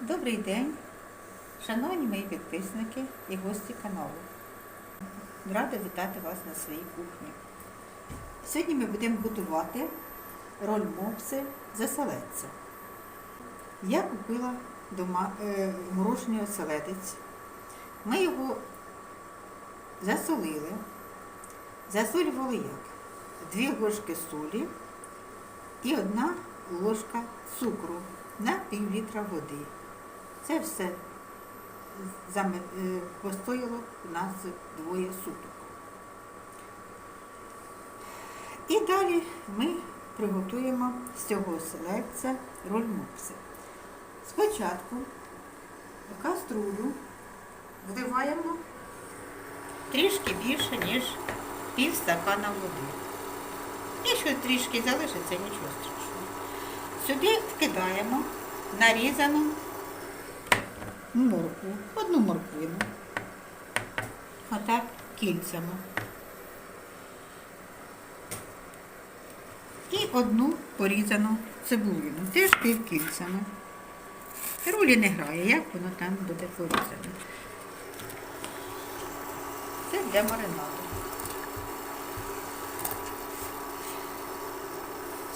Добрий день, шановні мої підписники і гості каналу. Рада вітати вас на своїй кухні. Сьогодні ми будемо готувати роль мопси заселедця. Я купила дома, е, морожений оселедець. Ми його засолили. Засолювали як? Дві ложки солі і одна ложка цукру на пів літра води. Це все е, постояло у нас двоє суток. І далі ми приготуємо з цього оселедця роль мопси. Спочатку в каструлю вливаємо трішки більше, ніж пів стакана води. Якщо трішки залишиться, нічого страшного. Сюди вкидаємо нарізану моркву, одну морквину. Отак кільцями. І одну порізану цибулину, теж півкільцями. Ролі не грає, як воно там буде порізане. Це для маринаду.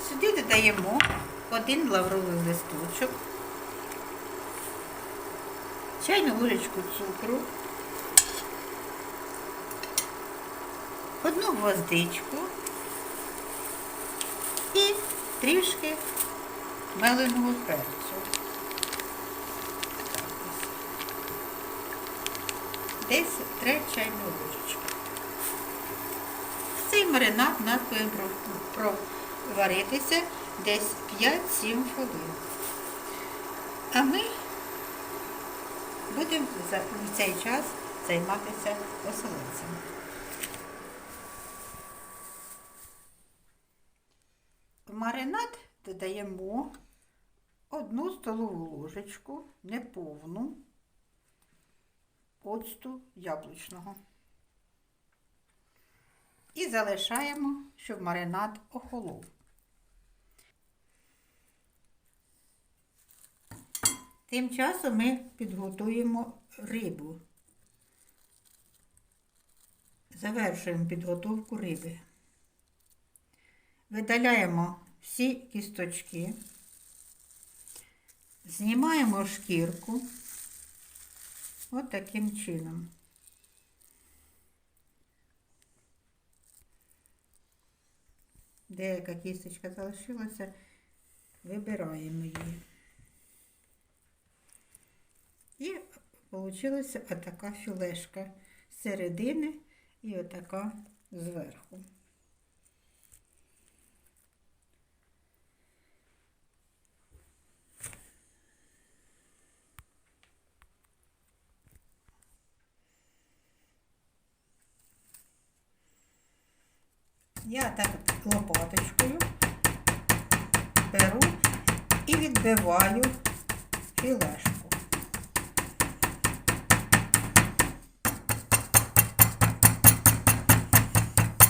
Сюди додаємо один лавровий листочок, чайну ложечку цукру, одну гвоздичку і трішки меленого перцю. Десь три чайні ложечки. Цей маринад у нас повинен проваритися десь 5-7 хвилин. А ми будемо в цей час займатися оселедцем. В маринад додаємо одну столову ложечку, неповну, оцту яблучного. І залишаємо, щоб маринад охолов. Тим часом ми підготуємо рибу. Завершуємо підготовку риби. Видаляємо всі кісточки, знімаємо шкірку от таким чином. Деяка кісточка залишилася, вибираємо її. І вийшла отака філешка з середини і отака зверху. Я так лопаточкою беру і відбиваю філешку.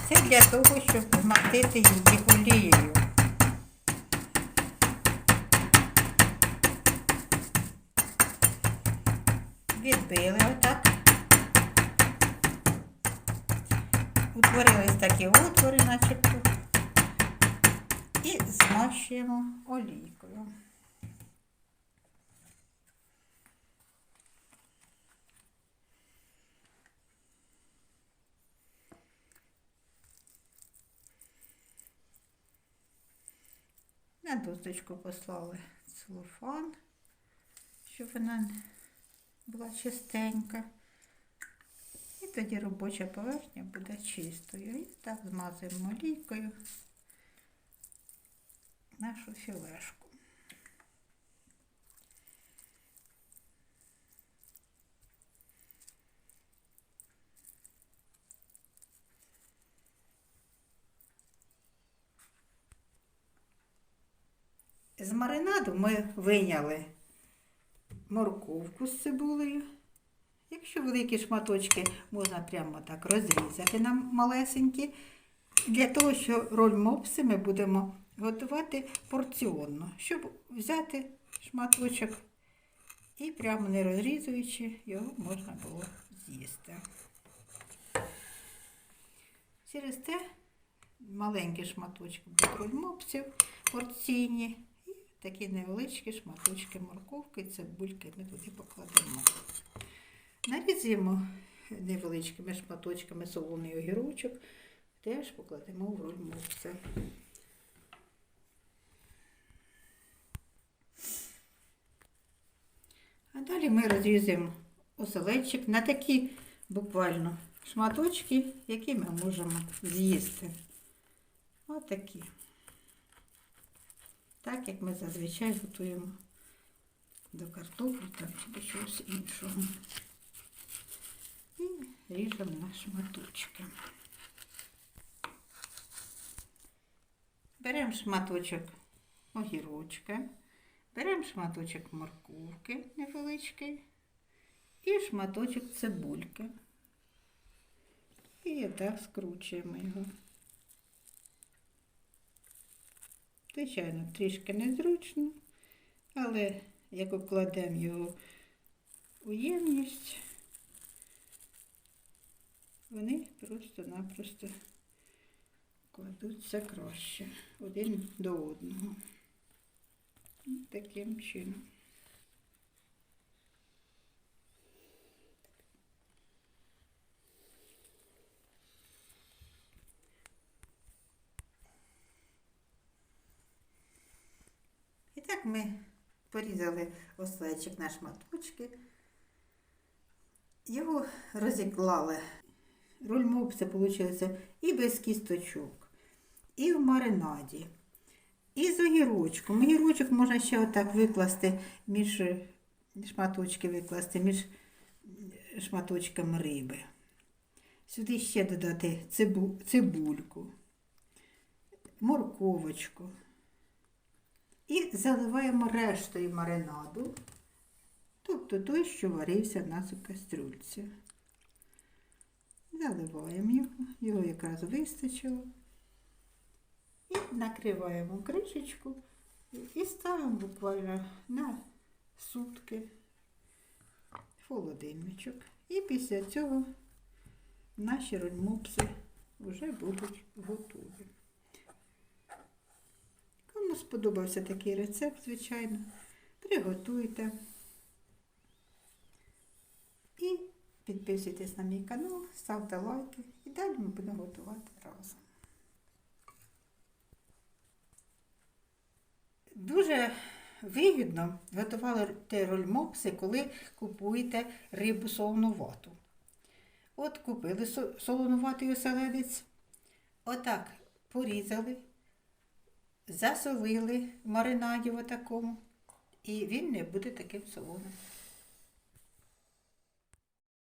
Це для того, щоб змастити її олією. Відбили отак. Утворились такі отвори, начебто. І змащуємо олійкою. На досточку послали целофан, щоб вона була чистенька. І тоді робоча поверхня буде чистою. І так змазуємо олійкою нашу філешку. З маринаду ми виняли морковку з цибулею. Якщо великі шматочки, можна прямо так розрізати на малесенькі. Для того, що роль мопси ми будемо готувати порціонно, щоб взяти шматочок І прямо не розрізуючи, його можна було з'їсти. Через те маленькі шматочки будуть мопсів порційні такі невеличкі шматочки морковки, цибульки ми туди покладемо. Нарізуємо невеличкими шматочками солоний огірочок, теж покладемо в роль мопса. А далі ми розрізаємо оселедчик на такі буквально шматочки, які ми можемо з'їсти. Отакі. Так як ми зазвичай готуємо до картоплі та до чогось іншого. І ріжемо на шматочки. Беремо шматочок огірочка, беремо шматочок морковки невеличкий і шматочок цибульки. І так скручуємо його. Звичайно, трішки незручно, але як укладемо його у ємність, вони просто-напросто кладуться краще один до одного. Таким чином. І так ми порізали ослечик на шматочки, його розіклали. Руль мопса вийшло і без кісточок, і в маринаді, і з огірочком. Огірочок можна ще отак викласти між шматочки викласти між шматочками риби. Сюди ще додати цибу, цибульку, морковочку. І заливаємо рештою маринаду, тобто той, що варився в нас у кастрюльці. Заливаємо його, його якраз вистачило. І накриваємо кришечку і ставимо буквально на сутки в холодильничок. І після цього наші рольмопси вже будуть готові. Кому сподобався такий рецепт, звичайно, приготуйте. І підписуйтесь на мій канал, ставте лайки і далі ми будемо готувати разом. Дуже вигідно готувати рольмопси, коли купуєте рибу солонувату. От купили солонуватий оселедець, отак порізали, засолили в маринаді отакому, і він не буде таким солоним.